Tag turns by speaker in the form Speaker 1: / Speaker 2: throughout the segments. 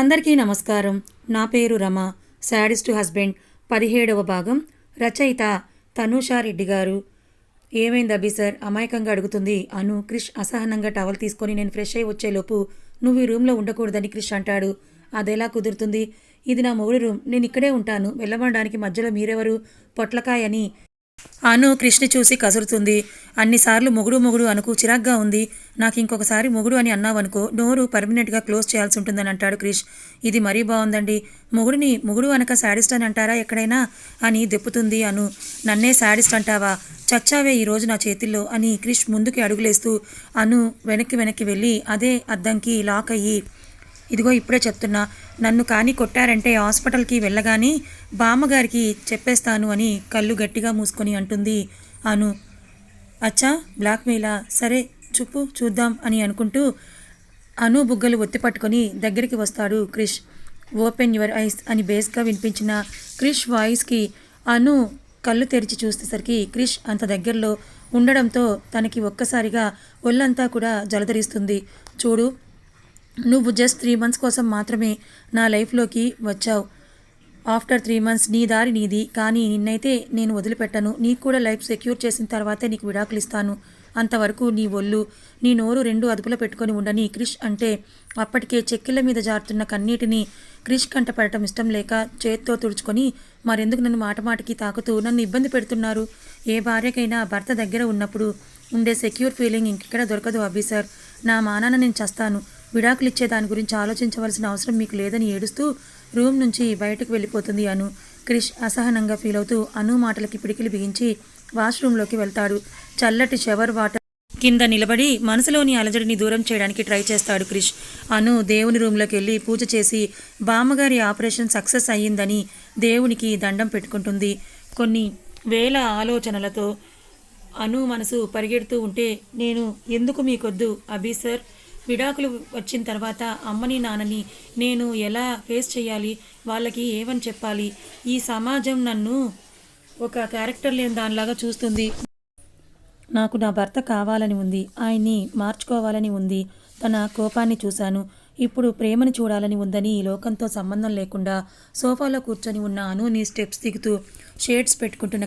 Speaker 1: అందరికీ నమస్కారం. నా పేరు రమ. Sadist husband. పదిహేడవ భాగం. రచయిత తనూషారెడ్డి గారు. ఏమైంది అభి సార్? అమాయకంగా అడుగుతుంది. అను క్రిష్ అసహనంగా టవల్ తీసుకొని నేను ఫ్రెష్ అయి వచ్చేలోపు నువ్వు ఈ రూమ్లో ఉండకూడదని క్రిష్ అంటాడు. అదెలా కుదురుతుంది? ఇది నా మొగుడి రూమ్. నేను ఇక్కడే ఉంటాను. వెళ్ళబడడానికి మధ్యలో మీరెవరు? పొట్లకాయ అను కృష్ణ చూసి కసురుతుంది. అన్నిసార్లు మొగుడు మొగుడు అనుకు చిరాగ్గా ఉంది. నాకు ఇంకొకసారి మొగుడు అని అన్నావనుకో నోరు పర్మనెంట్గా క్లోజ్ చేయాల్సి ఉంటుందని అంటాడు క్రిష్ ఇది మరీ బాగుందండి మొగుడిని మొగుడు అనక శాడిస్ట్ అని అంటారా ఎక్కడైనా? అని దెప్పుతుంది అను. నన్నే శాడిస్ట్ అంటావా? చచ్చావే ఈ రోజు నా చేతిల్లో అని క్రిష్ ముందుకి అడుగులేస్తూ అను వెనక్కి వెనక్కి వెళ్ళి అదే అద్దంకి లాక్ అయ్యి ఇదిగో ఇప్పుడే చెప్తున్నా నన్ను కానీ కొట్టారంటే హాస్పిటల్కి వెళ్ళగాని బామ్మగారికి చెప్పేస్తాను అని కళ్ళు గట్టిగా మూసుకొని అంటుంది అను. అచ్చా బ్లాక్మెయిలా? సరే చూపు చూద్దాం అని అనుకుంటూ అను బుగ్గలు ఒత్తి పట్టుకొని దగ్గరికి వస్తాడు క్రిష్. ఓపెన్ యువర్ ఐస్ అని బేస్గా వినిపించిన క్రిష్ వాయిస్కి అను కళ్ళు తెరిచి చూసేసరికి క్రిష్ అంత దగ్గరలో ఉండడంతో తనకి ఒక్కసారిగా ఒళ్ళంతా కూడా జలధరిస్తుంది. చూడు నువ్వు జస్ట్ త్రీ మంత్స్ కోసం మాత్రమే నా లైఫ్లోకి వచ్చావు. ఆఫ్టర్ త్రీ మంత్స్ నీ దారి నీది కానీ నిన్నైతే నేను వదిలిపెట్టను. నీకు కూడా లైఫ్ సెక్యూర్ చేసిన తర్వాతే నీకు విడాకులు ఇస్తాను. అంతవరకు నీ ఒళ్ళు నీ నోరు రెండు అదుపులో పెట్టుకొని ఉండని క్రిష్ అంటే అప్పటికే చెక్కిళ్ళ మీద జారుతున్న కన్నీటిని క్రిష్ కంట పడటం ఇష్టం లేక చేత్తో తుడుచుకొని మరెందుకు నన్ను మాటమాటికి తాకుతూ నన్ను ఇబ్బంది పెడుతున్నారు? ఏ భార్యకైనా భర్త దగ్గర ఉన్నప్పుడు ఉండే సెక్యూర్ ఫీలింగ్ ఇంకెక్కడ దొరకదు అభి సార్. నా మానాన నేను చస్తాను. విడాకులు ఇచ్చే దాని గురించి ఆలోచించవలసిన అవసరం మీకు లేదని ఏడుస్తూ రూమ్ నుంచి బయటకు వెళ్ళిపోతుంది అను. క్రిష్ అసహనంగా ఫీల్ అవుతూ అను మాటలకి పిడికిలు బిగించి వాష్రూమ్లోకి వెళ్తాడు. చల్లటి షవర్ వాటర్ కింద నిలబడి మనసులోని అలజడిని దూరం చేయడానికి ట్రై చేస్తాడు క్రిష్. అను దేవుని రూమ్లోకి వెళ్ళి పూజ చేసి బామ్మగారి ఆపరేషన్ సక్సెస్ అయ్యిందని దేవునికి దండం పెట్టుకుంటుంది. కొన్ని వేల ఆలోచనలతో అను మనసు పరిగెడుతూ ఉంటే నేను ఎందుకు మీకొద్దు అభి సార్? విడాకులు వచ్చిన తర్వాత అమ్మని నాన్నని నేను ఎలా ఫేస్ చేయాలి? వాళ్ళకి ఏమని చెప్పాలి? ఈ సమాజం నన్ను ఒక క్యారెక్టర్ లేని దానిలాగా చూస్తుంది. నాకు నా భర్త కావాలని ఉంది. ఆయన్ని మార్చుకోవాలని ఉంది. తన కోపాన్ని చూశాను. ఇప్పుడు ప్రేమని చూడాలని ఉందని ఈ లోకంతో సంబంధం లేకుండా సోఫాలో కూర్చొని ఉన్న అనుని స్టెప్స్ దిగుతూ షేడ్స్ పెట్టుకుంటున్న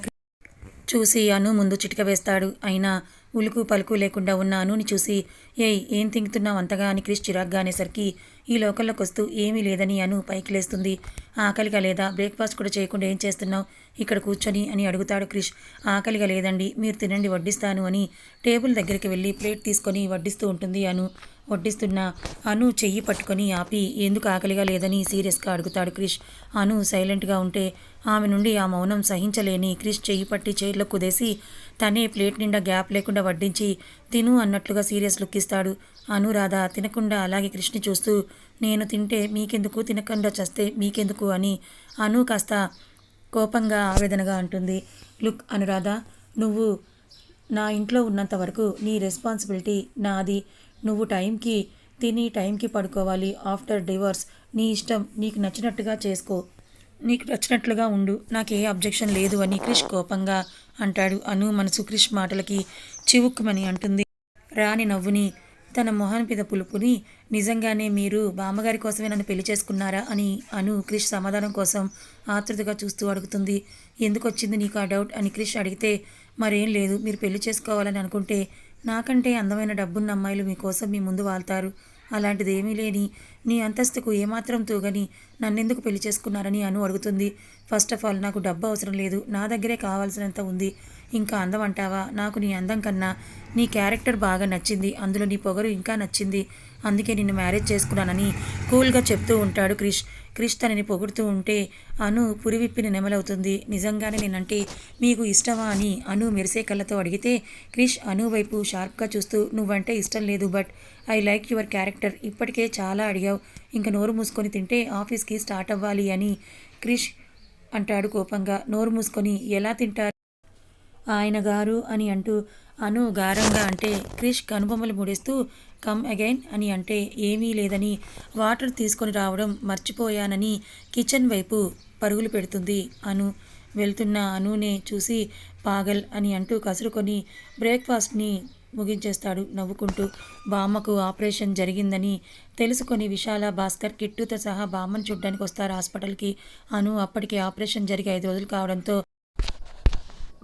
Speaker 1: చూసి అను ముందు చిటిక వేస్తాడు. అయినా ఉలుకు పలుకు లేకుండా ఉన్న అనుని చూసి ఏయ్ ఏం తింగుతున్నావు అంతగా? అని క్రిష్ చిరాగ్గా అనేసరికి ఈ లోకల్లోకి వస్తూ ఏమీ లేదని అను పైకి లేస్తుంది. ఆకలిగా లేదా? బ్రేక్ఫాస్ట్ కూడా చేయకుండా ఏం చేస్తున్నావు? ఇక్కడ కూర్చొని అని అడుగుతాడు క్రిష్. ఆకలిగా లేదండి మీరు తినండి వడ్డిస్తాను అని టేబుల్ దగ్గరికి వెళ్ళి ప్లేట్ తీసుకొని వడ్డిస్తూ ఉంటుంది అను. వడ్డిస్తున్న అను చెయ్యి పట్టుకొని ఆపి ఎందుకు ఆకలిగా లేదని సీరియస్గా అడుగుతాడు క్రిష్. అను సైలెంట్గా ఉంటే ఆమె నుండి ఆ మౌనం సహించలేని క్రిష్ చెయ్యి పట్టి చైర్లో కుదేసి తనే ప్లేట్ నిండా గ్యాప్ లేకుండా వడ్డించి తిను అన్నట్లుగా సీరియస్ లుక్ ఇస్తాడు అనురాధ తినకుండా అలాగే క్రిష్ని చూస్తూ నేను తింటే మీకెందుకు? తినకుండా చస్తే మీకెందుకు అని అను కాస్త కోపంగా ఆవేదనగా అంటుంది. లుక్ అనురాధ నువ్వు నా ఇంట్లో ఉన్నంత వరకు నీ రెస్పాన్సిబిలిటీ నాది. నువ్వు టైంకి తిని టైంకి పడుకోవాలి. After divorce. నీ ఇష్టం. నీకు నచ్చినట్టుగా చేసుకో. నీకు నచ్చినట్లుగా ఉండు. నాకే అబ్జెక్షన్ లేదు అని క్రిష్ కోపంగా అంటాడు. అను మనసు క్రిష్ మాటలకి చివుక్కుమని అంటుంది. రాని నవ్వుని తన మొహన్ మీద పులుపుని నిజంగానే మీరు బామ్మగారి కోసమే నన్ను పెళ్ళి చేసుకున్నారా అని అను క్రిష్ సమాధానం కోసం ఆతృతగా చూస్తూ అడుగుతుంది. ఎందుకు వచ్చింది నీకు ఆ డౌట్ అని క్రిష్ అడిగితే మరేం లేదు మీరు పెళ్ళి చేసుకోవాలని అనుకుంటే నాకంటే అందమైన డబ్బున్న అమ్మాయిలు మీకోసం మీ ముందు వాళ్తారు. అలాంటిది ఏమీ లేని నీ అంతస్తుకు ఏమాత్రం తూగని నన్నెందుకు పెళ్ళి చేసుకున్నారని అను అడుగుతుంది. ఫస్ట్ ఆఫ్ ఆల్ నాకు డబ్బు అవసరం లేదు. నా దగ్గరే కావాల్సినంత ఉంది. ఇంకా అందం అంటావా నాకు నీ అందం కన్నా నీ క్యారెక్టర్ బాగా నచ్చింది. అందులో నీ పొగరు ఇంకా నచ్చింది. అందుకే నిన్ను మ్యారేజ్ చేసుకున్నానని కూల్గా చెప్తూ ఉంటాడు క్రిష్. క్రిష్ తనని పొగుడుతూ ఉంటే అను పురివిప్పిన నెమలవుతుంది. నిజంగానే నేనంటే మీకు ఇష్టమా అని అను మెరిసే కళ్ళతో అడిగితే క్రిష్ అను వైపు షార్ప్గా చూస్తూ నువ్వంటే ఇష్టం లేదు but I like your character. ఇప్పటికే చాలా అడిగావు. ఇంకా నోరు మూసుకొని తింటే ఆఫీస్కి స్టార్ట్ అవ్వాలి అని క్రిష్ అంటాడు కోపంగా. నోరు మూసుకొని ఎలా తింటారు? ఆయన గారు అని అంటూ అను గారంగా అంటే క్రిష్ కనుబొమ్మలు ముడిస్తూ కమ్ అగైన్ అని అంటే ఏమీ లేదని. వాటర్ తీసుకొని రావడం మర్చిపోయానని కిచెన్ వైపు పరుగులు పెడుతుంది అను. వెళ్తున్న అనునే చూసి పాగల్ అని అంటూ కసురుకొని బ్రేక్ఫాస్ట్ని ముగించేస్తాడు నవ్వుకుంటూ. బామ్మకు ఆపరేషన్ జరిగిందని తెలుసుకొని విశాల భాస్కర్ కిట్టుతో సహా బామ్మను చూడ్డానికి వస్తారు హాస్పిటల్కి. అను అప్పటికి ఆపరేషన్ జరిగి ఐదు రోజులు కావడంతో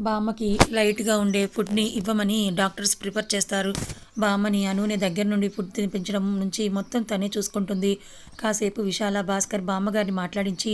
Speaker 1: బామ్మకి లైట్గా ఉండే ఫుడ్ని ఇవ్వమని డాక్టర్స్ ప్రిపేర్ చేస్తారు. బామ్మని అనుని దగ్గర నుండి ఫుడ్ తినిపించడం నుంచి మొత్తం తనే చూసుకుంటుంది. కాసేపు విశాల భాస్కర్ బామ్మగారిని మాట్లాడించి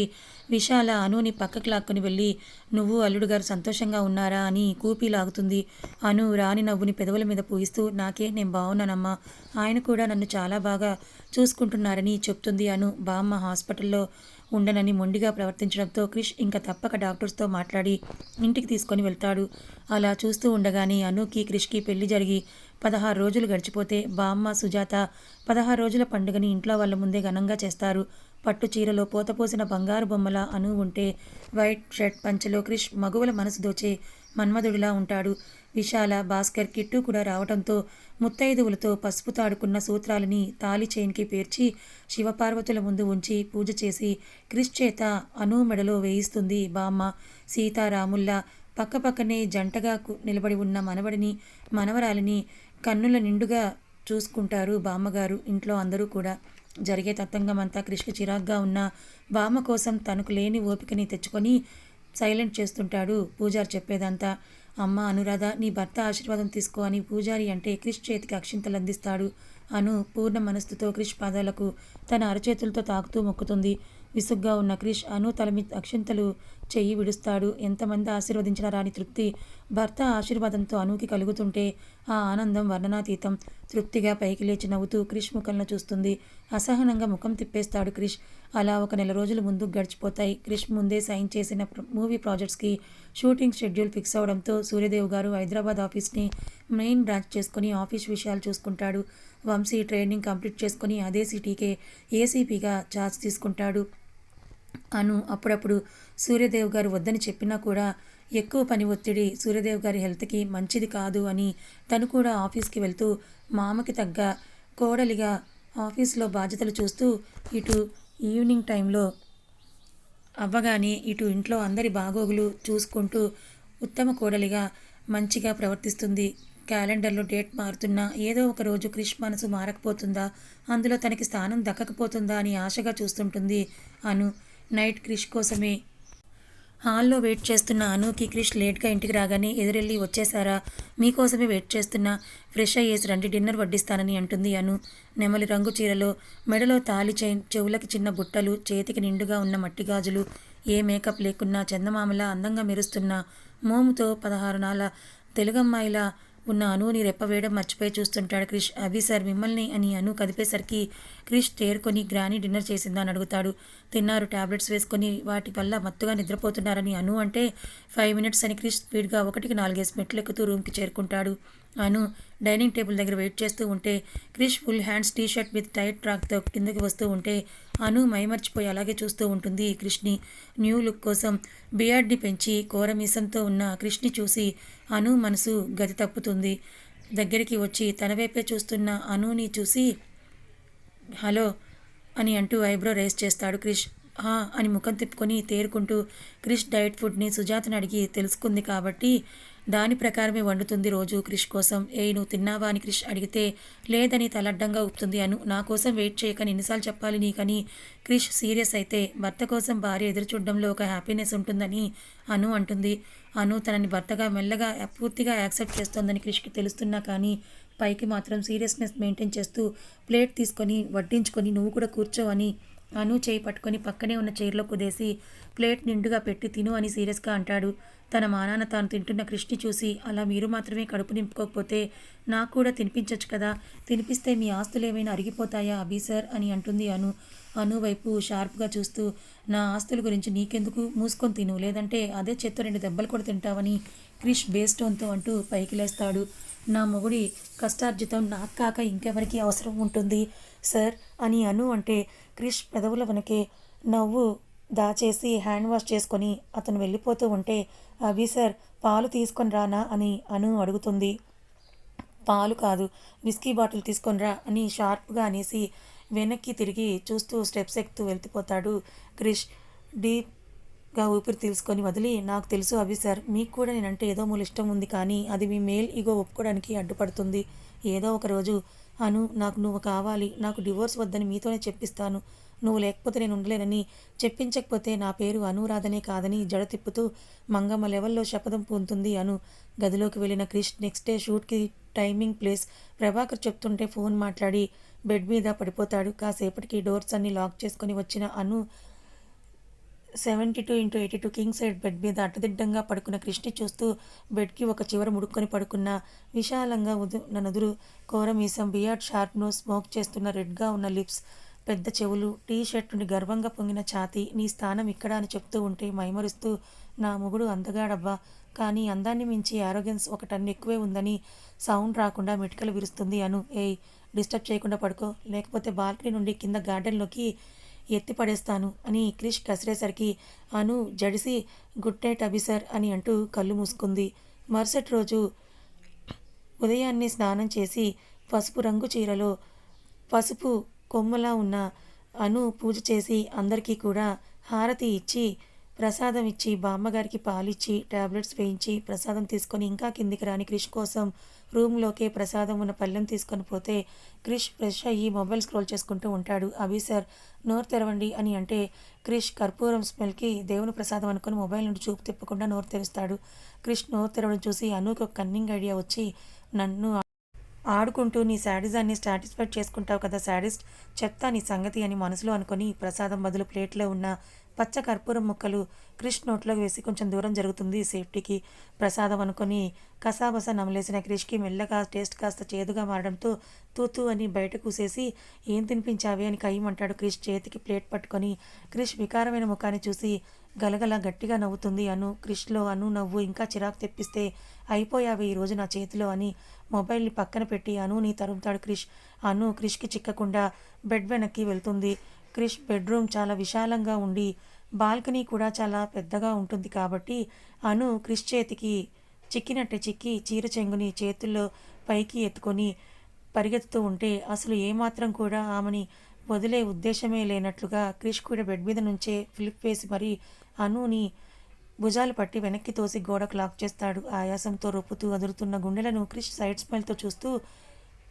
Speaker 1: విశాల అనుని పక్కకి లాక్కుని వెళ్ళి నువ్వు అల్లుడు గారు సంతోషంగా ఉన్నారా అని కూపి లాగుతుంది. అను రాని నవ్వుని పెదవుల మీద పూయిస్తూ నాకే నేను బాగున్నానమ్మా ఆయన కూడా నన్ను చాలా బాగా చూసుకుంటున్నారని చెప్తుంది అను. బామ్మ హాస్పిటల్లో ఉండనని మొండిగా ప్రవర్తించడంతో క్రిష్ ఇంకా తప్పక డాక్టర్స్తో మాట్లాడి ఇంటికి తీసుకొని వెళ్తాడు. అలా చూస్తూ ఉండగానే అనుకి క్రిష్కి పెళ్ళి జరిగి పదహారు రోజులు గడిచిపోతే బామ్మ సుజాత పదహారు రోజుల పండుగని ఇంట్లో వాళ్ళ ముందే ఘనంగా చేస్తారు. పట్టు చీరలో పోతపోసిన బంగారు బొమ్మల అను ఉంటే వైట్ షర్ట్ పంచలో క్రిష్ మగువల మనసు దోచే మన్మధుడిలా ఉంటాడు. విశాల భాస్కర్ కిట్టు కూడా రావడంతో ముత్తైదువులతో పసుపు తాడుకున్న సూత్రాలని తాలి చైన్కి పేర్చి శివపార్వతుల ముందు ఉంచి పూజ చేసి క్రిష్ చేత అను మెడలో వేయిస్తుంది బామ్మ. సీతారాముల్లా పక్కపక్కనే జంటగా కు- నిలబడి ఉన్న మనవడిని మనవరాలిని కన్నుల నిండుగా చూసుకుంటారు బామ్మగారు. ఇంట్లో అందరూ కూడా జరిగే తతంగం అంతా క్రిష్కి చిరాగ్గా ఉన్న బామ్మ కోసం తనకు లేని ఓపికని తెచ్చుకొని సైలెంట్ చేస్తుంటాడు పూజారి చెప్పేదంతా. అమ్మ అనురాధ నీ భర్త ఆశీర్వాదం తీసుకో అని పూజారి అంటే క్రిష్ చేతికి అక్షింతలు అందిస్తాడు అను పూర్ణ మనస్సుతో క్రిష్ పాదాలకు తన అరచేతులతో తాకుతూ మొక్కుతుంది. విసుగ్గా ఉన్న క్రిష్ అను తలమి అక్షింతలు చెయ్యి విడుస్తాడు. ఎంతమంది ఆశీర్వదించినా రాని తృప్తి భర్త ఆశీర్వాదంతో అనుకి కలుగుతుంటే ఆ ఆనందం వర్ణనాతీతం. తృప్తిగా పైకి లేచి నవ్వుతూ క్రిష్ ముఖంలో చూస్తుంది. అసహనంగా ముఖం తిప్పేస్తాడు క్రిష్. అలా ఒక నెల రోజులు ముందుకు గడిచిపోతాయి. క్రిష్ ముందే సైన్ చేసిన మూవీ ప్రాజెక్ట్స్కి షూటింగ్ షెడ్యూల్ ఫిక్స్ అవడంతో సూర్యదేవ్ గారు హైదరాబాద్ ఆఫీస్ని మెయిన్ బ్రాంచ్ చేసుకుని ఆఫీస్ విషయాలు చూసుకుంటాడు. వంశీ ట్రైనింగ్ కంప్లీట్ చేసుకుని అదే సిటీకే ఏసీపీగా ఛార్జ్ తీసుకుంటాడు. అను అప్పుడప్పుడు సూర్యదేవ్ గారు వద్దని చెప్పినా కూడా ఎక్కువ పని ఒత్తిడి సూర్యదేవ్ గారి హెల్త్కి మంచిది కాదు అని తను కూడా ఆఫీస్కి వెళ్తూ మామకి తగ్గ కోడలిగా ఆఫీస్లో బాధ్యతలు చూస్తూ ఇటు ఈవినింగ్ టైంలో అవ్వగానే ఇటు ఇంట్లో అందరి బాగోగులు చూసుకుంటూ ఉత్తమ కోడలిగా మంచిగా ప్రవర్తిస్తుంది. క్యాలెండర్లో డేట్ మారుతున్నా ఏదో ఒక రోజు క్రిష్ మనసు మారకపోతుందా? అందులో తనకి స్థానం దక్కకపోతుందా అని ఆశగా చూస్తుంటుంది అను. నైట్ క్రిష్ కోసమే. హాల్లో వెయిట్ చేస్తున్న అనుకి క్రిష్ లేట్గా ఇంటికి రాగానే ఎదురెళ్ళి వచ్చేసారా మీకోసమే వెయిట్ చేస్తున్నా. ఫ్రెష్ అయ్యేసి రండి డిన్నర్ వడ్డిస్తానని అంటుంది అను. నెమలి రంగు చీరలో మెడలో తాలి చైన్ చెవులకి చిన్న బుట్టలు చేతికి నిండుగా ఉన్న మట్టి గాజులు ఏ మేకప్ లేకున్నా చందమామలా అందంగా మెరుస్తున్న మోముతో పదహారు నాల తెలుగమ్మాయిలా ఉన్న అనుని రెప్పవేయడం మర్చిపోయి చూస్తుంటాడు క్రిష్. అభి సార్ మిమ్మల్ని అని అను కదిపేసరికి క్రిష్ తేరుకొని గ్రాని డిన్నర్ చేసిందా అని అడుగుతాడు. తిన్నారు టాబ్లెట్స్ వేసుకొని వాటి వల్ల మత్తుగా నిద్రపోతున్నారని అను అంటే ఫైవ్ మినిట్స్ అని క్రిష్ స్పీడ్గా ఒకటికి నాలుగేసి మెట్లు ఎక్కుతూ రూమ్కి చేరుకుంటాడు. అను డైనింగ్ టేబుల్ దగ్గర వెయిట్ చేస్తూ ఉంటే Krish full hands T shirt with tight ట్రాక్తో కిందకి వస్తూ ఉంటే అను మైమర్చిపోయి అలాగే చూస్తూ ఉంటుంది క్రిష్ని. న్యూ లుక్ కోసం బియర్డ్ని పెంచి కోరమీసంతో ఉన్న క్రిష్ని చూసి అను మనసు గతి తప్పుతుంది. దగ్గరికి వచ్చి తన వైపే చూస్తున్న అనుని చూసి హలో అని అంటూ ఐబ్రో రేస్ చేస్తాడు క్రిష్. హా అని ముఖం తిప్పుకొని తేరుకుంటూ క్రిష్ డైట్ ఫుడ్ని సుజాతని అడిగి తెలుసుకుంది కాబట్టి దాని ప్రకారమే వండుతుంది రోజు క్రిష్ కోసం. ఏ నువ్వు తిన్నావా అని క్రిష్ అడిగితే లేదని తలడ్డంగా ఊపుతుంది అను. నా కోసం వెయిట్ చేయకని ఎన్నిసార్లు చెప్పాలి నీకని. క్రిష్ సీరియస్ అయితే భర్త కోసం భార్య ఎదురు చూడడంలో ఒక హ్యాపీనెస్ ఉంటుందని అను అంటుంది. అను తనని భర్తగా మెల్లగా పూర్తిగా యాక్సెప్ట్ చేస్తోందని క్రిష్కి తెలుస్తున్నా కానీ పైకి మాత్రం సీరియస్నెస్ మెయింటైన్ చేస్తూ ప్లేట్ తీసుకొని వడ్డించుకొని నువ్వు కూడా కూర్చోవని అను చేయి పట్టుకొని పక్కనే ఉన్న చైర్లో కుదేసి ప్లేట్ నిండుగా పెట్టి తిను అని సీరియస్గా అంటాడు. తన మానాన తాను తింటున్న కృష్ణి చూసి అలా మీరు మాత్రమే కడుపు నింపుకోకపోతే నాకు కూడా తినిపించవచ్చు కదా. తినిపిస్తే మీ ఆస్తులు ఏమైనా అరిగిపోతాయా అభి సార్? అని అంటుంది అను. అను వైపు షార్ప్గా చూస్తూ నా ఆస్తుల గురించి నీకెందుకు? మూసుకొని తిను. లేదంటే అదే చేత్తో రెండు దెబ్బలు కూడా తింటావని క్రిష్ బేస్టోన్తో అంటూ పైకి లేస్తాడు. నా మొగుడి కష్టార్జితం నాకు కాక ఇంకెవరికి అవసరం ఉంటుంది? సార్ అని అను అంటే క్రిష్ పెదవుల వెనకే నవ్వు దాచేసి హ్యాండ్ వాష్ చేసుకొని అతను వెళ్ళిపోతూ ఉంటే అభి సార్ పాలు తీసుకొని రానా అని అను అడుగుతుంది. పాలు కాదు విస్కీ బాటిల్ తీసుకొని రా అని షార్ప్గా అనేసి వెనక్కి తిరిగి చూస్తూ స్టెప్స్ ఎక్కుతూ వెళ్తిపోతాడు క్రిష్. డీప్ గా ఊపిరి తీసుకొని వదిలి నాకు తెలుసు అవి సార్ మీకు కూడా నేనంటే ఏదో మూల ఇష్టం ఉంది కానీ అది మీ మేల్ ఈగో ఒప్పుకోవడానికి అడ్డుపడుతుంది. ఏదో ఒక రోజు అను నాకు నువ్వు కావాలి నాకు డివోర్స్ వద్దని మీతోనే చెప్పిస్తాను. నువ్వు లేకపోతే నేను ఉండలేనని చెప్పించకపోతే నా పేరు అనురాధనే కాదని జడ తిప్పుతూ మంగమ్మ లెవెల్లో శపథం పొందుతుంది అను. గదిలోకి వెళ్ళిన క్రిష్ నెక్స్ట్ డే షూట్కి టైమింగ్ ప్లేస్. ప్రభాకర్ చెప్తుంటే ఫోన్ మాట్లాడి బెడ్ మీద పడిపోతాడు. కాసేపటికి డోర్స్ అన్ని లాక్ చేసుకొని వచ్చిన Anu seventy two into eighty two king side bed మీద అట్టదిడ్డంగా పడుకున్న కృష్ణి చూస్తూ బెడ్కి ఒక చివర ముడుక్కొని పడుకున్న విశాలంగా ఉదు నదురు కోరమీసం బియార్డ్ షార్ప్ స్మోక్ చేస్తున్న రెడ్గా ఉన్న లిప్స్ పెద్ద చెవులు టీ షర్ట్ నుండి గర్వంగా పొంగిన ఛాతీ నీ స్థానం ఇక్కడ అని చెప్తూ ఉంటే మైమరుస్తూ నా మొగుడు అందగాడబ్బా కానీ అందాన్ని మించి ఆరోగ్యన్స్ ఒక టన్ను ఎక్కువే ఉందని సౌండ్ రాకుండా మెటికలు విరుస్తుంది అను. ఏయ్ డిస్టర్బ్ చేయకుండా పడుకో. లేకపోతే బాల్కనీ నుండి కింద గార్డెన్లోకి ఎత్తి పడేస్తాను అని క్రిష్ కసిరేసరికి అను జడిసి గుడ్ నైట్ అభిసర్ అని అంటూ కళ్ళు మూసుకుంది. మరుసటి రోజు ఉదయాన్నే స్నానం చేసి పసుపు రంగు చీరలో పసుపు కొమ్మలా ఉన్న అను పూజ చేసి అందరికీ కూడా హారతి ఇచ్చి ప్రసాదం ఇచ్చి బామ్మగారికి పాలిచ్చి టాబ్లెట్స్ వేయించి ప్రసాదం తీసుకొని ఇంకా కిందికి రాని క్రిష్ కోసం రూమ్లోకే ప్రసాదం ఉన్న పళ్ళెం తీసుకొని పోతే క్రిష్ ఫ్రెష్ అయ్యి మొబైల్ స్క్రోల్ చేసుకుంటూ ఉంటాడు. అభి సార్ నోరు తెరవండి అని అంటే క్రిష్ కర్పూరం స్మెల్కి దేవుని ప్రసాదం అనుకుని మొబైల్ నుండి చూపు తిప్పకుండా నోరు తెరుస్తాడు. క్రిష్ నోరు తెరవడం చూసి అనుకు ఒక కన్నింగ్ ఐడియా వచ్చి నన్ను ఆడుకుంటూ నీ శాడిజాన్ని సాటిస్ఫైడ్ చేసుకుంటావు కదా శాడిస్ట్ చెప్తా నీ సంగతి అని మనసులో అనుకొని ప్రసాదం బదులు ప్లేట్లో ఉన్న పచ్చ కర్పూరం ముక్కలు క్రిష్ నోట్లోకి వేసి కొంచెం దూరం జరుగుతుంది. సేఫ్టీకి ప్రసాదం అనుకొని కసాబస నమలేసిన క్రిష్కి మెల్లగా టేస్ట్ కాస్త చేదుగా మారడంతో తూతూ అని బయట కూసేసి ఏం తినిపించావి? అని కయ్యమంటాడు క్రిష్ చేతికి ప్లేట్ పట్టుకొని. క్రిష్ వికారమైన ముఖాన్ని చూసి గలగల గట్టిగా నవ్వుతుంది అను క్రిష్లో అను నవ్వు ఇంకా చిరాకు తెప్పిస్తే అయిపోయావి ఈరోజు నా చేతిలో అని మొబైల్ని పక్కన పెట్టి అనుని తరుముతాడు క్రిష్. అను క్రిష్కి చిక్కకుండా బెడ్ వెనక్కి వెళ్తుంది. క్రిష్ బెడ్రూమ్ చాలా విశాలంగా ఉండి బాల్కనీ కూడా చాలా పెద్దగా ఉంటుంది కాబట్టి అను క్రిష్ చేతికి చిక్కినట్టే చిక్కి చీర చెంగుని చేతుల్లో పైకి ఎత్తుకొని పరిగెత్తుతూ ఉంటే అసలు ఏమాత్రం కూడా ఆమెని వదిలే ఉద్దేశమే లేనట్లుగా క్రిష్ కూడా బెడ్ మీద నుంచే ఫ్లిప్ వేసి మరీ అనుని భుజాలు పట్టి వెనక్కి తోసి గోడకు లాక్ చేస్తాడు. ఆయాసంతో రొప్పుతూ అదురుతున్న గుండెలను క్రిష్ సైడ్ స్మైల్తో చూస్తూ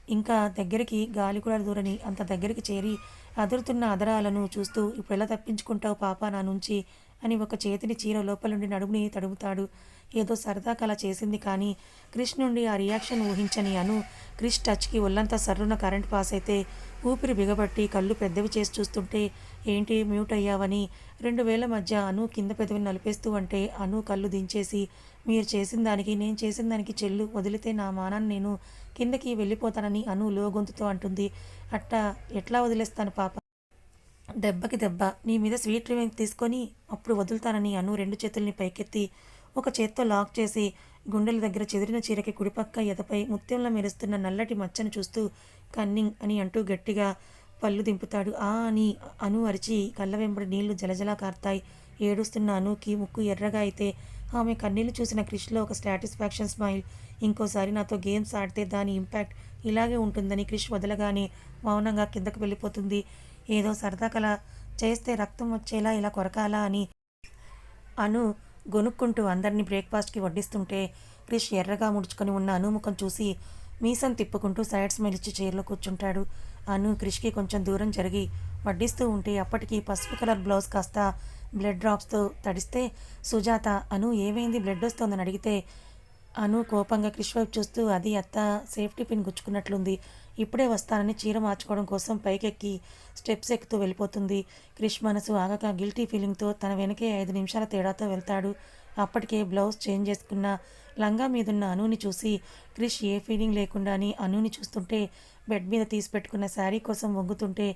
Speaker 1: ఇంకా దగ్గరికి గాలి కూడా దూరని అంత దగ్గరికి చేరి అదురుతున్న అదరాలను చూస్తూ ఇప్పుడు ఎలా తప్పించుకుంటావు పాప నా నుంచి? అని ఒక చేతిని చీర లోపల నుండి నడుముని తడుముతాడు. ఏదో సరదా అలా చేసింది కానీ క్రిష్ నుండి ఆ రియాక్షన్ ఊహించని అను. క్రిష్ టచ్కి ఒళ్ళంతా సర్రున కరెంట్ పాస్ అయితే ఊపిరి బిగబట్టి కళ్ళు పెద్దవి చేసి చూస్తుంటే ఏంటి మ్యూట్ అయ్యావని? రెండు వేల మధ్య అను కింద పెదవిని నలిపేస్తూ అంటే అను కళ్ళు దించేసి మీరు చేసిన దానికి నేను చేసిన దానికి చెల్లు వదిలితే నా మానాన్ని నేను కిందకి వెళ్ళిపోతానని అను లో గొంతుతో అంటుంది. అట్టా ఎట్లా వదిలేస్తాను పాప? దెబ్బకి దెబ్బ. నీ మీద స్వీట్ రివెంజ్ తీసుకొని అప్పుడు వదులుతానని అను రెండు చేతుల్ని పైకెత్తి ఒక చేత్తో లాక్ చేసి గుండెల దగ్గర చెదిరిన చీరకి కుడిపక్క ఎదపై ముత్యంలో మెరుస్తున్న నల్లటి మచ్చను చూస్తూ కన్నింగ్ అని అంటూ గట్టిగా పళ్ళు దింపుతాడు. ఆ అని అను అరిచి కళ్ళ వెంబడి నీళ్ళు జలజలా కార్తాయి. ఏడుస్తున్న అనుకి ముక్కు ఎర్రగా అయితే ఆమె కన్నీళ్ళు చూసిన క్రిష్లో ఒక సాటిస్ఫాక్షన్ స్మైల్. ఇంకోసారి నాతో గేమ్స్ ఆడితే దాని ఇంపాక్ట్ ఇలాగే ఉంటుందని క్రిష్ వదలగానే మౌనంగా కిందకు వెళ్ళిపోతుంది. ఏదో సరదా కల చేస్తే రక్తం వచ్చేలా ఇలా కొరకాలా అని అను గొనుక్కుంటూ అందరినీ బ్రేక్ఫాస్ట్కి వడ్డిస్తుంటే క్రిష్ ఎర్రగా ముడుచుకొని ఉన్న అను ముఖం చూసి మీసం తిప్పుకుంటూ సైడ్ స్మైల్ ఇచ్చి చైర్లో కూర్చుంటాడు. అను క్రిష్కి కొంచెం దూరం జరిగి వడ్డిస్తూ ఉంటే అప్పటికి పసుపు కలర్ బ్లౌజ్ కాస్త బ్లడ్ డ్రాప్స్తో తడిస్తే సుజాత అను ఏమైంది బ్లడ్ వస్తోందని అడిగితే అను కోపంగా క్రిష్ వైపు చూస్తూ అది అత్త సేఫ్టీ పిన్ గుచ్చుకున్నట్లుంది. ఇప్పుడే వస్తానని చీర మార్చుకోవడం కోసం పైకెక్కి స్టెప్స్ ఎక్కుతూ వెళ్ళిపోతుంది. క్రిష్ మనసు ఆగక గిల్టీ ఫీలింగ్తో తన వెనకే ఐదు నిమిషాల తేడాతో వెళ్తాడు. అప్పటికే బ్లౌజ్ చేంజ్ చేసుకున్న లంగా మీదున్న అనుని చూసి క్రిష్ ఏ ఫీలింగ్ లేకుండాని అనుని చూస్తుంటే బెడ్ మీద తీసి పెట్టుకున్న శారీ కోసం వంగుతుంటే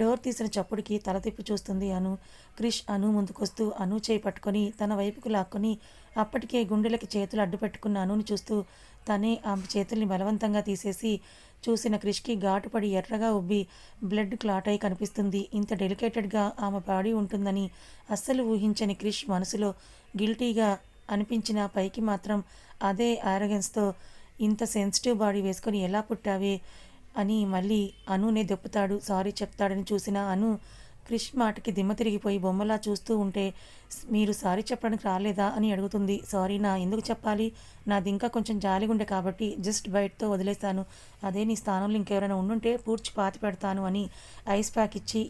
Speaker 1: డోర్ తీసిన చప్పుడుకి తల తిప్పి చూస్తుంది అను. క్రిష్ అను ముందుకొస్తూ అను చేయి పట్టుకొని తన వైపుకు లాక్కొని అప్పటికే గుండెలకి చేతులు అడ్డు పెట్టుకున్న అనుని చూస్తూ తనే ఆమె చేతుల్ని బలవంతంగా తీసేసి చూసిన క్రిష్కి ఘాటుపడి ఎర్రగా ఉబ్బి బ్లడ్ క్లాట్ అయి కనిపిస్తుంది. ఇంత డెలికేటెడ్గా ఆమె బాడీ ఉంటుందని అస్సలు ఊహించని క్రిష్ మనసులో గిల్టీగా అనిపించిన పైకి మాత్రం అదే ఆరగెన్స్తో ఇంత సెన్సిటివ్ బాడీ వేసుకొని ఎలా పుట్టావే? అని మళ్ళీ అనునే దెప్పుతాడు సారీ చెప్తాడని చూసిన అను క్రిష్ మాటకి దిమ్మ తిరిగిపోయి బొమ్మలా చూస్తూ ఉంటే మీరు సారీ చెప్పడానికి రాలేదా? అని అడుగుతుంది. సారీ నా ఎందుకు చెప్పాలి? నాది ఇంకా కొంచెం జాలిగుండే కాబట్టి జస్ట్ బయటతో వదిలేస్తాను అదే నీ స్థానంలో ఇంకెవరైనా ఉండుంటే పూడ్చి పాతి పెడతాను అని ఐస్ ప్యాక్ ఇచ్చి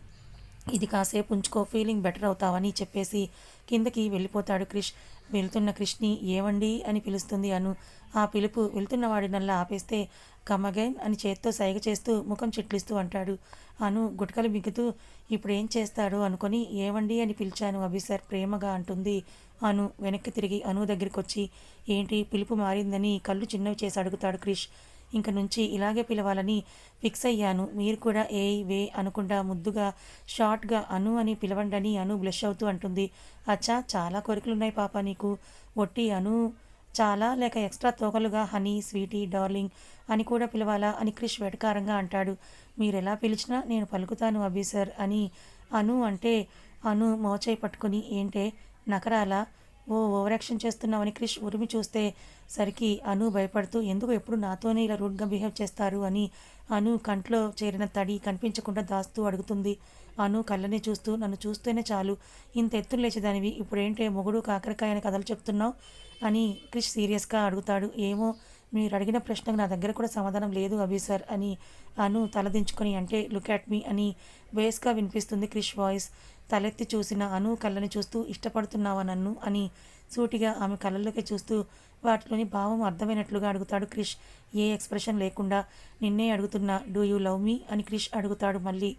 Speaker 1: ఇది కాసేపు ఉంచుకో ఫీలింగ్ బెటర్ అవుతావని చెప్పేసి కిందకి వెళ్ళిపోతాడు క్రిష్. వెళ్తున్న కృష్ణి ఏవండి? అని పిలుస్తుంది అను. ఆ పిలుపు వెళ్తున్న వాడినల్లా ఆపేస్తే కమ్మగైన్ అని చేత్తో సైగ చేస్తూ ముఖం చిట్లిస్తూ అంటాడు. అను గుటకలు మిగుతూ ఇప్పుడు ఏం చేస్తాడో అనుకొని ఏవండి? అని పిలిచాను అభిసర్ ప్రేమగా అంటుంది అను. వెనక్కి తిరిగి అను దగ్గరికి వచ్చి ఏంటి? పిలుపు మారిందని కళ్ళు చిన్నవి చేసి అడుగుతాడు క్రిష్ ఇంక నుంచి ఇలాగే పిలవాలని ఫిక్స్ అయ్యాను. మీరు కూడా ఏ వే అనుకుండా ముద్దుగా షార్ట్గా అను అని పిలవండని అను బ్లష్ అవుతూ అంటుంది. అచ్చా చాలా కోరికలున్నాయి పాప నీకు. ఒట్టి అను చాలా లేక ఎక్స్ట్రా తోకలుగా హనీ స్వీటీ డార్లింగ్ అని కూడా పిలవాలా అని క్రిష్ వెటకారంగా అంటాడు. మీరు ఎలా పిలిచినా నేను పలుకుతాను అభి సార్ అని అను అంటే అను మోచేయి పట్టుకుని ఏంటే నకరాలా? ఓ ఓవరాక్షన్ చేస్తున్నావని క్రిష్ ఉరిమి చూస్తే సరికి అను భయపడుతూ ఎందుకు ఎప్పుడు నాతోనే ఇలా రూడ్గా బిహేవ్ చేస్తారు? అని అను కంట్లో చేరిన తడి కనిపించకుండా దాస్తూ అడుగుతుంది. అను కళ్ళని చూస్తూ నన్ను చూస్తేనే చాలు. ఇంత ఎత్తులు లేచేదానివి. ఇప్పుడేంటే మొగుడు కాకరకాయ అని కథలు చెప్తున్నావు? అని క్రిష్ సీరియస్గా అడుగుతాడు. ఏమో మీరు అడిగిన ప్రశ్నకు నా దగ్గర కూడా సమాధానం లేదు అభి సార్ అని అను తలదించుకొని అంటే లుక్ అట్ మీ అని బేస్గా వినిపిస్తుంది క్రిష్ వాయిస్. తలెత్తి చూసిన అను కళ్ళని చూస్తూ ఇష్టపడుతున్నావా నన్ను? అని సూటిగా ఆమె కళ్ళల్లోకి చూస్తూ వాటిలోని భావం అర్థమైనట్లుగా అడుగుతాడు క్రిష్. ఏ ఎక్స్ప్రెషన్ లేకుండా నిన్నే అడుగుతున్నా డూ యూ లవ్ మీ? అని క్రిష్ అడుగుతాడు మళ్ళీ.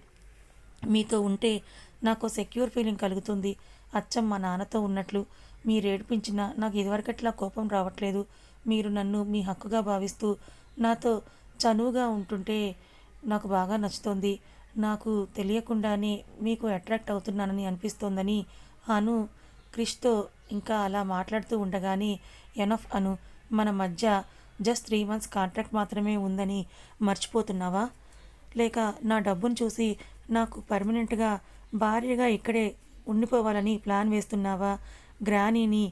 Speaker 1: మీతో ఉంటే నాకు సెక్యూర్ ఫీలింగ్ కలుగుతుంది. అచ్చం మా నాన్నతో ఉన్నట్లు మీరు ఏడిపించినా నాకు ఇదివరకట్లా కోపం రావట్లేదు. మీరు నన్ను మీ హక్కుగా భావిస్తూ నాతో చనువుగా ఉంటుంటే నాకు బాగా నచ్చుతోంది. నాకు తెలియకుండానే మీకు అట్రాక్ట్ అవుతున్నానని అనిపిస్తోందని అను. క్రిష్తో ఇంకా అలా మాట్లాడుతూ ఉండగానే ఎనఫ్ అను మన మధ్య జస్ట్ త్రీ మంత్స్ కాంట్రాక్ట్ మాత్రమే ఉందని మర్చిపోతున్నావా? లేక నా డబ్బును చూసి నాకు పర్మనెంట్గా భార్యగా ఇక్కడే ఉండిపోవాలని ప్లాన్ వేస్తున్నావా? గ్రానీని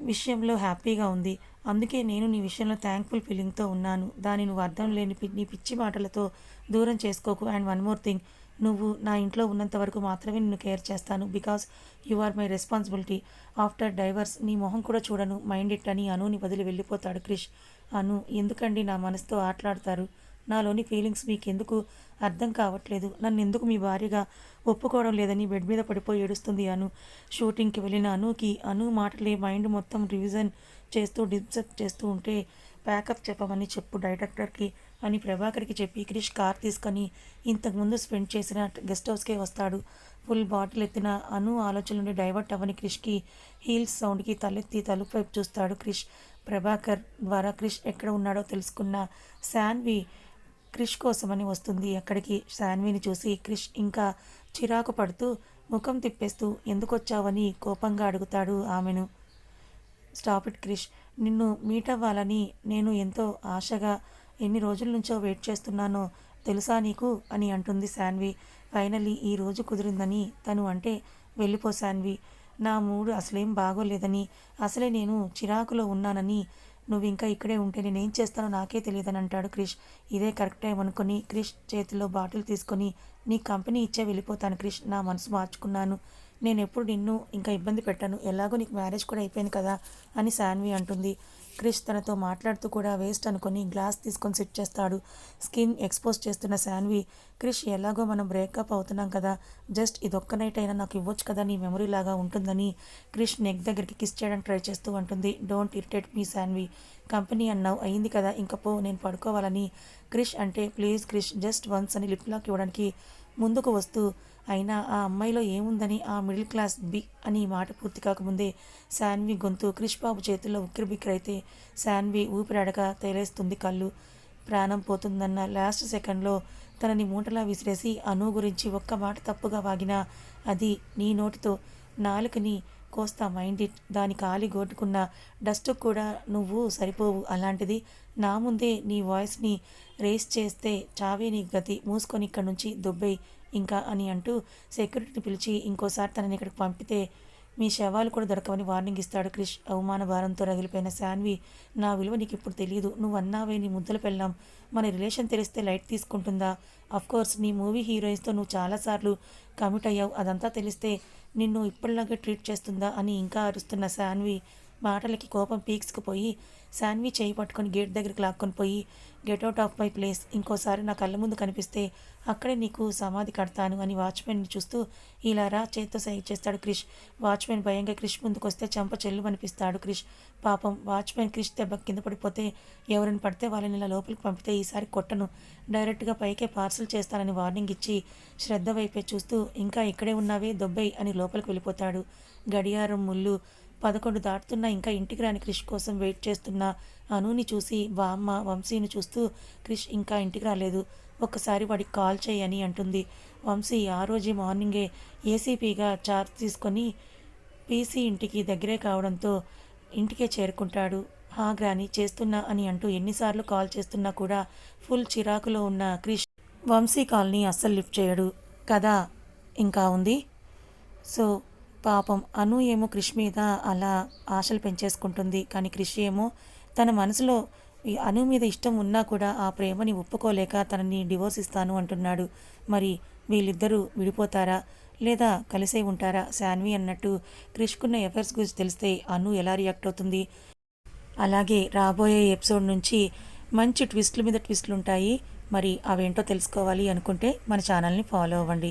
Speaker 1: విషయంలో హ్యాపీగా ఉంది. అందుకే నేను నీ విషయంలో థ్యాంక్ఫుల్ ఫీలింగ్తో ఉన్నాను. దాని నువ్వు అర్థం లేని నీ పిచ్చి మాటలతో దూరం చేసుకోకు. అండ్ వన్ మోర్ థింగ్ నువ్వు నా ఇంట్లో ఉన్నంత వరకు మాత్రమే నిన్ను కేర్ చేస్తాను. Because you are my responsibility after divorce నీ మొహం కూడా చూడను. మైండ్ ఇట్ అని అనుని వదిలి వెళ్ళిపోతాడు క్రిష్. అను ఎందుకండి నా మనసుతో ఆటలాడతారు? నాలోని ఫీలింగ్స్ మీకు ఎందుకు అర్థం కావట్లేదు? నన్ను ఎందుకు మీ భార్యగా ఒప్పుకోవడం లేదని బెడ్ మీద పడిపోయి ఏడుస్తుంది అను. షూటింగ్కి వెళ్ళిన అనుకి అను మాటలే మైండ్ మొత్తం రివిజన్ చేస్తూ డిస్కస్ చేస్తూ ఉంటే ప్యాకప్ చెప్పమని చెప్పు డైరెక్టర్కి అని ప్రభాకర్కి చెప్పి క్రిష్ కార్ తీసుకొని ఇంతకుముందు స్పెండ్ చేసిన గెస్ట్ హౌస్కే వస్తాడు. ఫుల్ బాటిల్ ఎత్తిన అను ఆలోచన నుండి డైవర్ట్ అవ్వని క్రిష్కి హీల్స్ సౌండ్కి తలెత్తి తలుపు వైపు చూస్తాడు క్రిష్. ప్రభాకర్ ద్వారా క్రిష్ ఎక్కడ ఉన్నాడో తెలుసుకున్న శాన్వి క్రిష్ కోసమని వస్తుంది. అక్కడికి శాన్విని చూసి క్రిష్ ఇంకా చిరాకు పడుతూ ముఖం తిప్పేస్తూ ఎందుకొచ్చావని కోపంగా అడుగుతాడు ఆమెను. Stop it Krish. నిన్ను మీట్ అవ్వాలని నేను ఎంతో ఆశగా ఎన్ని రోజుల నుంచో వెయిట్ చేస్తున్నానో తెలుసా నీకు? అని అంటుంది శాన్వి. ఫైనలీ ఈ రోజు కుదిరిందని తను అంటే వెళ్ళిపో శాన్వి. నా మూడు అసలేం బాగోలేదని అసలే నేను చిరాకులో ఉన్నానని నువ్వు ఇంకా ఇక్కడే ఉంటే నేనేం చేస్తానో నాకే తెలియదని అంటాడు క్రిష్. ఇదే కరెక్ట్ టైం అనుకుని క్రిష్ చేతిలో బాటిల్ తీసుకొని నీ కంపెనీ ఇచ్చే వెళ్ళిపోతాను క్రిష్. నా మనసు మార్చుకున్నాను. నేను ఎప్పుడు నిన్ను ఇంకా ఇబ్బంది పెట్టాను. ఎలాగో నీకు మ్యారేజ్ కూడా అయిపోయింది కదా అని శాన్వి అంటుంది. క్రిష్ తనతో మాట్లాడుతూ కూడా వేస్ట్ అనుకొని గ్లాస్ తీసుకొని సిట్ చేస్తాడు. స్కిన్ ఎక్స్పోజ్ చేస్తున్న శాన్వి క్రిష్ ఎలాగో మనం బ్రేకప్ అవుతున్నాం కదా. జస్ట్ ఇదొక్క నైట్ అయినా నాకు ఇవ్వచ్చు కదా నీ మెమరీ లాగా ఉంటుందని. క్రిష్ నెక్ దగ్గరికి కిస్ చేయడానికి ట్రై చేస్తూ ఉంటుంది don't irritate me Shanvi. Company అన్నావు అయింది కదా ఇంకా పో నేను పడుకోవాలని. క్రిష్ అంటే ప్లీజ్ క్రిష్ జస్ట్ వన్స్ అని లిప్ లాక్ ఇవ్వడానికి ముందుకు వస్తూ అయినా ఆ అమ్మాయిలో ఏముందని ఆ మిడిల్ క్లాస్ బి అని మాట పూర్తి కాకముందే శాన్వి గొంతు క్రిష్ బాబు చేతుల్లో ఉక్కిరిబిక్కిరైతే శాన్వి ఊపిరాడక తేలేస్తుంది కళ్ళు. ప్రాణం పోతుందన్న లాస్ట్ సెకండ్లో తనని మూటలా విసిరేసి అను గురించి ఒక్క మాట తప్పుగా వాగినా అది నీ నోటితో నాలుకని కోస్తా మైండ్ ఇట్. దాని కాలి గోటుకున్న డస్ట్ కూడా నువ్వు సరిపోవు. అలాంటిది నా ముందే నీ వాయిస్ని రేస్ చేస్తే చావే నీ గతి. మూసుకొని ఇక్కడి నుంచి దుబ్బై ఇంకా అని అంటూ సెక్యూరిటీని పిలిచి ఇంకోసారి తనని ఇక్కడికి పంపితే మీ శవాలు కూడా దొరకవని వార్నింగ్ ఇస్తాడు క్రిష్. అవమాన భారంతో రగిలిపోయిన శాన్వి నా విలువ నీకు ఇప్పుడు తెలియదు నువ్వు అన్నావే నీ ముద్దలు పెళ్ళాం. మన రిలేషన్ తెలిస్తే లైట్ తీసుకుంటుందా? అఫ్కోర్స్ నీ మూవీ హీరోయిన్స్తో నువ్వు చాలాసార్లు కమిట్ అయ్యావు. అదంతా తెలిస్తే నిన్ను ఇప్పటిలాగే ట్రీట్ చేస్తుందా అని ఇంకా అరుస్తున్న శాన్వి మాటలకి కోపం పీక్స్కి పోయి శాన్వి చేయి పట్టుకొని గేట్ దగ్గరికి లాక్కొని పోయి get out of my place. ఇంకోసారి నా కళ్ళ ముందు కనిపిస్తే అక్కడే నీకు సమాధి కడతాను అని వాచ్మెన్ని చూస్తూ ఇలా రా చేత్తో సైడ్ చేస్తాడు క్రిష్. వాచ్మెన్ భయంగా క్రిష్ ముందుకు వస్తే చెల్లు అనిపిస్తాడు క్రిష్. పాపం వాచ్మెన్ క్రిష్ దెబ్బ కింద పడిపోతే ఎవరిని పడితే వాళ్ళని ఇలా లోపలికి పంపితే ఈసారి కొట్టను. డైరెక్ట్గా పైకే పార్సల్ చేస్తానని వార్నింగ్ ఇచ్చి శ్రద్ధ వైపే చూస్తూ ఇంకా ఇక్కడే ఉన్నావే దొబ్బై అని లోపలికి వెళ్ళిపోతాడు. గడియారం ముళ్ళు పదకొండు దాటుతున్నా ఇంకా ఇంటికి రాని క్రిష్ కోసం వెయిట్ చేస్తున్న అనుని చూసి బామ్మ వంశీని చూస్తూ క్రిష్ ఇంకా ఇంటికి రాలేదు. ఒక్కసారి వాడికి కాల్ చేయని అంటుంది. వంశీ ఆ రోజే మార్నింగే ఏసీపీగా చార్జ్ తీసుకొని పీసీ ఇంటికి దగ్గరే కావడంతో ఇంటికే చేరుకుంటాడు. హా గ్రాని చేస్తున్నా అని అంటూ ఎన్నిసార్లు కాల్ చేస్తున్నా కూడా ఫుల్ చిరాకులో ఉన్న క్రిష్ వంశీ కాల్ని అస్సలు లిఫ్ట్ చేయడు. కదా ఇంకా ఉంది? సో పాపం అను ఏమో క్రిష్ మీద అలా ఆశలు పెంచేసుకుంటుంది. కానీ క్రిష్ ఏమో తన మనసులో అను మీద ఇష్టం ఉన్నా కూడా ఆ ప్రేమని ఒప్పుకోలేక తనని డివోర్స్ ఇస్తాను అంటున్నాడు. మరి వీళ్ళిద్దరూ విడిపోతారా? లేదా కలిసే ఉంటారా? శాన్వి అన్నట్టు క్రిష్కున్న ఎఫర్స్ గురించి తెలిస్తే అను ఎలా రియాక్ట్ అవుతుంది? అలాగే రాబోయే ఎపిసోడ్ నుంచి మంచి ట్విస్టుల మీద ట్విస్ట్లు ఉంటాయి మరి అవేంటో తెలుసుకోవాలి అనుకుంటే మన ఛానల్ని ఫాలో అవ్వండి.